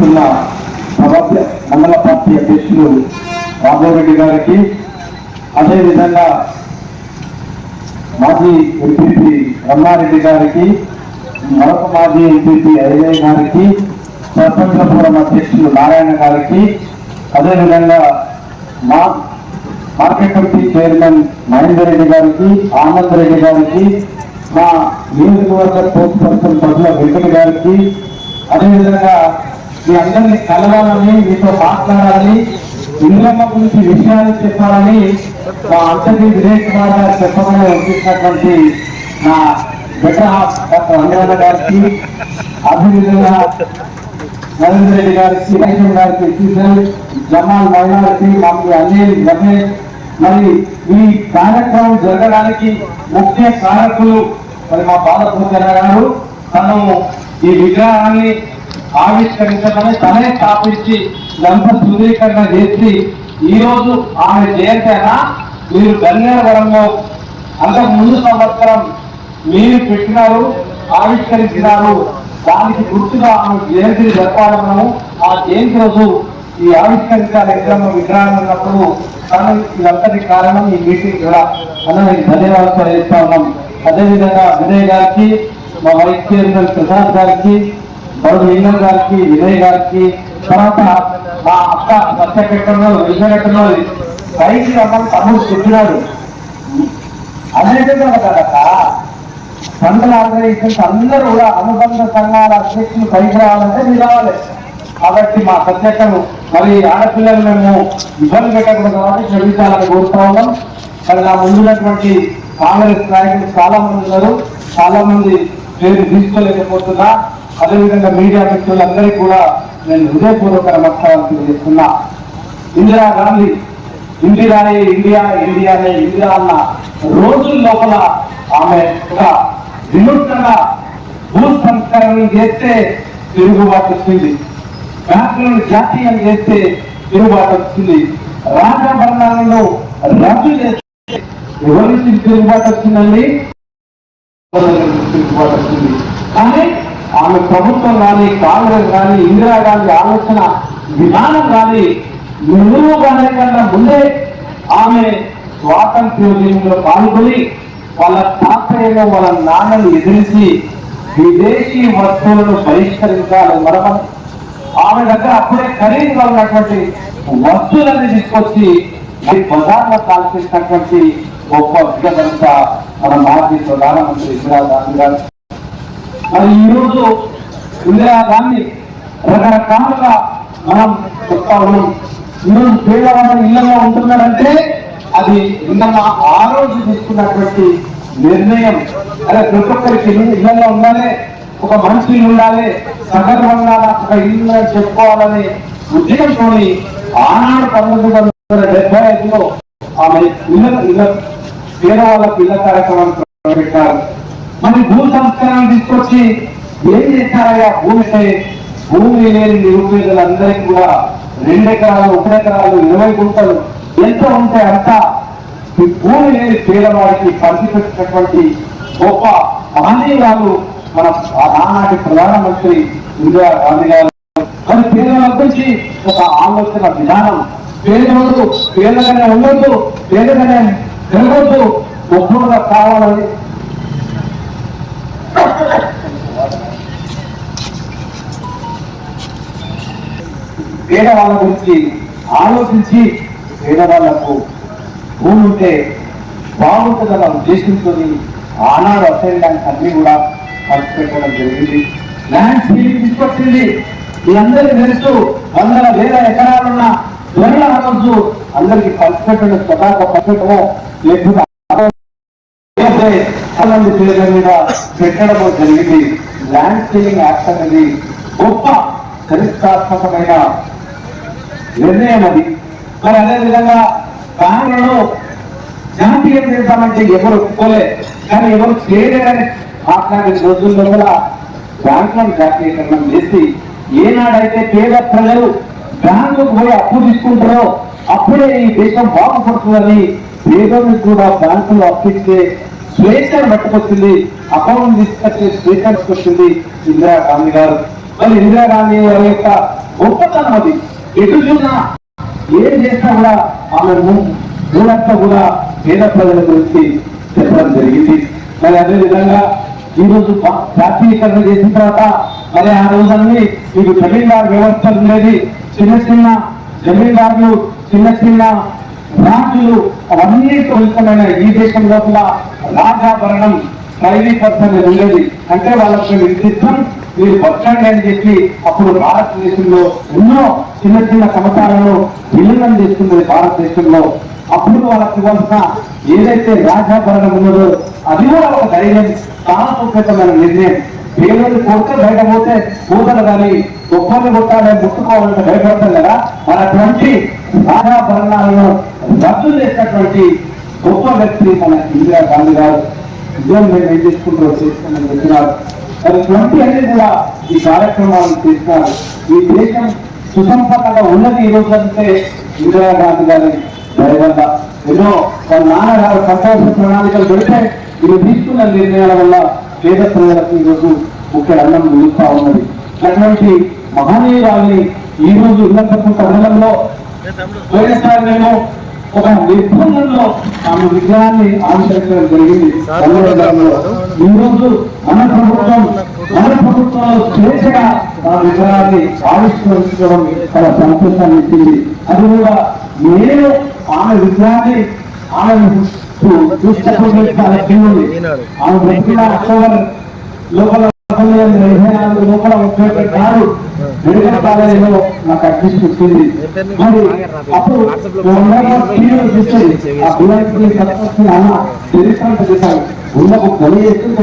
నిర్వహిస్తున్న సభ్య మండల పార్టీ అధ్యక్షులు రాఘవరెడ్డి గారికి అదేవిధంగా మాజీ ఎంపీపీ రమ్మారెడ్డి గారికి మరొక మాజీ ఎంపీపీ అజయ్ గారికి స్వతంత్రపురం అధ్యక్షులు నారాయణ గారికి అదేవిధంగా మా market committee chairman Mahender Reddy గారికి ఆనంద్ రెడ్డి గారికి మా నియోజకవర్గ పోస్ట్ పర్సన్ పట్ల వెంకట గారికి అదేవిధంగా మీ అందరినీ కలవాలని మీతో మాట్లాడాలని ఇంద్రమ్మ గురించి విషయాలు చెప్పాలని మా అంతటి విజయ్ కుమార్ గారు చెప్పమని వచ్చినటువంటి నా బెటర్ హాఫ్ డాక్టర్ అంజన గారికి అభివృద్ధిగా నరేంద్ర రెడ్డి గారికి రైతు గారికి కిషన్ జమాల్ మైనారిటీ మాకు అనిల్ రమేష్ మరి ఈ కార్యక్రమం జరగడానికి ముఖ్య కారకులు మరి మా బాలకృష్ణ గారు తను ఈ విగ్రహాన్ని ఆవిష్కరించమని తనే స్థాపించి ఇదంతా సుందరీకరణ చేసి ఈ రోజు ఆమె అయినా మీరు గంగావరంలో అంతకు ముందు సంవత్సరం మీరు పెట్టినారు ఆవిష్కరించినారు. దానికి గుర్తుగా ఆమె జయంతిని జరపాలన్నాము ఆ జయంతి రోజు ఈ ఆవిష్కరించాలి విగ్రహం విగ్రహం ఉన్నప్పుడు తను ఇదంతటి కారణం ఈ మీటింగ్ కూడా అన్న నేను ధన్యవాదాలు తెలియజేస్తా ఉన్నాం. అదేవిధంగా వినయ్ గారికి మా వైస్ చైర్మన్ ప్రసాద్ గారికి బరుడు గారికి వినయ్ గారికి తర్వాత మా అక్క సత్యపెట్టంలో విజయపెట్టంలో పైకి రమ్మని తమ్ముడు చెప్పినాడు. అదేవిధంగా కదక సంఘాల ఆర్గనైజేషన్స్ అందరూ కూడా అనుబంధ సంఘాల అధ్యక్షులు పైకి రావాలంటే మీరు రావాలి. కాబట్టి మా సత్యకను మరి ఆడపిల్లలు మేము ఇబ్బంది పెట్టకూడదు కాబట్టి క్షమించాలని కోరుతా ఉన్నాం. మరి నా ముందున్నటువంటి కాంగ్రెస్ నాయకులు చాలా మంది ఉన్నారు. చాలా మంది పేరు తీసుకోలేకపోతున్నా. అదేవిధంగా మీడియా మిత్రులందరికీ కూడా నేను హృదయపూర్వక నమస్కారం తెలియజేస్తున్నా. ఇందిరా గాంధీ ఇందిరానే ఇండియా ఇండియానే ఇందిరా అన్న రోజుల లోపల ఆమె ఒక వినూత్నంగా భూ సంస్కరణ చేస్తే తిరుగుబాటు వచ్చింది. బ్యాంకులను జాతీయం చేస్తే తిరుగుబాటు వచ్చింది. రాజభరణాలను రద్దు చేస్తే ఎవరి నుంచి తిరుగుబాటు వచ్చిందండి? తిరుగుబాటు వచ్చింది? కానీ ఆమె ప్రభుత్వం కానీ కాంగ్రెస్ కానీ ఇందిరాగాంధీ ఆలోచన విధానం కానీ నిలువుగానే కన్నా ముందే ఆమె స్వాతంత్ర్యోద్యమంలో పాల్గొని వాళ్ళ తాతయ్యను వాళ్ళ నాన్నను ఎదిరించి విదేశీ వస్తువులను బహిష్కరించాలి మరమని ఆమె దగ్గర అప్పుడే ఖరీదుగా ఉన్నటువంటి వస్తువులన్నీ తీసుకొచ్చి ఈ బజార్లో కాల్చేసినటువంటి గొప్ప విధంత మన మాజీ ప్రధానమంత్రి ఇందిరాగాంధీ గారు. మరి ఈరోజు రోజు ఇందిరాగాంధీ రకరకాలుగా మనం చెప్తా ఉన్నాం. ఈరోజు పేదవాళ్ళ ఇళ్ళలో ఉంటున్నారంటే అది నిన్న ఆ రోజు తీసుకున్నటువంటి నిర్ణయం. అదే ప్రతి ఒక్కరికి ఇళ్ళలో ఉండాలి ఒక మంచి ఇల్లు ఉండాలి సగర్వంగా ఒక ఇల్లు చెప్పుకోవాలని ఉద్యమంతో ఆనాడు పంతొమ్మిది వందల డెబ్బై ఐదులో ఆమె ఇళ్ళ ఇళ్ళ పేదవాళ్ళకు ఇళ్ళ కార్యక్రమాన్ని ప్రవేశపెట్టారు మరి భూ సంస్కరణ తీసుకొచ్చి ఏం చేస్తారయ్యా? భూమిపై భూమి లేని నిరుపేదలందరికీ కూడా రెండు ఎకరాలు ఒక ఎకరాలు ఇరవై గుంటలు ఎంత ఉంటే అంత ఈ భూమి లేని పేదవాడికి పరిచిపెట్టినటువంటి గొప్ప మహనీయురాలు మన ఆనాటి ప్రధానమంత్రి ఇందిరా గాంధీ గారు. మరి పేదవాళ్ళ గురించి ఒక ఆలోచన విధానం. పేదవాళ్ళు పేదగానే ఉండొద్దు పేదగానే పెరగొద్దు గొప్పగా కావాలని పేదవాళ్ళ గురించి ఆలోచించి పేదవాళ్ళకు భూమి ఉంటే బాగుంటుందన్న ఉద్దేశంతో ఆనాడు అసైన్మెంట్ అన్ని కూడా ఖర్చు పెట్టడం జరిగింది. ల్యాండ్ సీలింగ్ తీసుకొచ్చింది. మీ అందరికీ తెలుసు వందల వేల ఎకరాలున్న దొరల రోజు అందరికి ఖర్చు పెట్టడం స్వతహా పెట్టడమో లేకుండా మంది పేర్ల మీద పెట్టడం జరిగింది. ల్యాండ్ సీలింగ్ యాక్ట్ అనేది గొప్ప చరిత్రాత్మకమైన నిర్ణయం అది మరి అదే విధంగా బ్యాంకులను జాతీయం చేద్దామంటే ఎవరు ఒప్పుకోలే కానీ ఎవరు చేయలేదని మాట్లాడిన రోజుల్లో కూడా బ్యాంకులను జాతీయకరణం చేసి ఏనాడైతే పేద ప్రజలు బ్యాంకుకు పోయి అప్పు తీసుకుంటారో అప్పుడే ఈ దేశం బాగుపడుతుందని పేదలకు కూడా బ్యాంకులు అప్పిస్తే స్వేచ్ఛను పట్టుకొచ్చింది అకౌంట్ తీసుకొచ్చే స్వేచ్ఛ తీసుకొచ్చింది ఇందిరా గాంధీ గారు. మరి ఇందిరాగాంధీ గారి యొక్క గొప్పతనం అది. ఎటు చూసినా ఏం చేసినా కూడా ఆమెను మూడంతా కూడా పేద ప్రజల గురించి చెప్పడం జరిగింది. మరి అదేవిధంగా ఈరోజు ఈ రోజు జాతీయకరణ చేసిన తర్వాత మరి ఆ రోజన్నీ మీకు జమీందార్ వ్యవస్థ ఉండేది. చిన్న చిన్న జమీందారులు చిన్న చిన్న రాజులు అవన్నీ తొలగిపోయిన ఈ దేశం లోపల రాజాభరణం ప్రైవేట్ పర్సన్ ఉండేది అంటే వాళ్ళకి నిర్దిష్టం మీరు బతకండి అని చెప్పి అప్పుడు భారతదేశంలో ఎన్నో చిన్న చిన్న సమతాలను విలీనం చేస్తుంది భారతదేశంలో. అప్పుడు వాళ్ళకి ఇవ్వాల్సిన ఏదైతే రాజాభరణం ఉన్నదో అది కూడా ఒక ధైర్యం సాహసోపేతమైన నిర్ణయం. పేదలు కొడితే బయట పోతే కూతలు కానీ ఒక్కరిని కొట్టాలని ముట్టుకోవాలంటే భయపడతాం కదా? మన అటువంటి రాజాభరణాలను రద్దు చేసినటువంటి గొప్ప వ్యక్తి మన ఇందిరా గాంధీ గారు. ఉద్యోగం మేము ఏం చేసుకుంటారో చెప్పినారు మరి ట్వంటీ కూడా ఈ కార్యక్రమాలు చేసినారు ఈ దేశం సుసంపన్నగా ఉన్నది ఈ రోజు అంటే ఇందిరాగాంధీ గారి దయవల్ల. ఎన్నో వాళ్ళ నాన్నగారు సంతోష ప్రణాళికలు పెడితే ఇది తీసుకున్న నిర్ణయాల వల్ల పేద ప్రజలకు ఈరోజు ముఖ్య అన్నం నిలుస్తా ఉన్నది. అటువంటి మహనీయురాల్ని ఈ రోజు ఉన్నతపుట్ట మండలంలో పోయినసారి మేము ఒక నిర్బంధంలో ఆమె విగ్రహాన్ని ఆవిష్కరించడం జరిగింది. ఈ రోజు మన ప్రభుత్వం మన ప్రభుత్వంలో స్వేచ్ఛగా ఆ విగ్రహాన్ని ఆవిష్కరించడం చాలా సంతోషాన్ని ఇచ్చింది అది కూడా నేను ఆమె విగ్రహాన్ని ఆమె ఆమె లోపల ఇరవై నాలుగు లోపల ముప్పై నాడు మెడికల్ కాలేజీలో నాకు అడ్మిషన్ వచ్చింది. మరి అప్పుడు అందరూ ఆ బిఆర్సీ సత్వస్తుంది అన్న చరిత్ర చేశాను ఉన్నకు బలి ఎక్కువ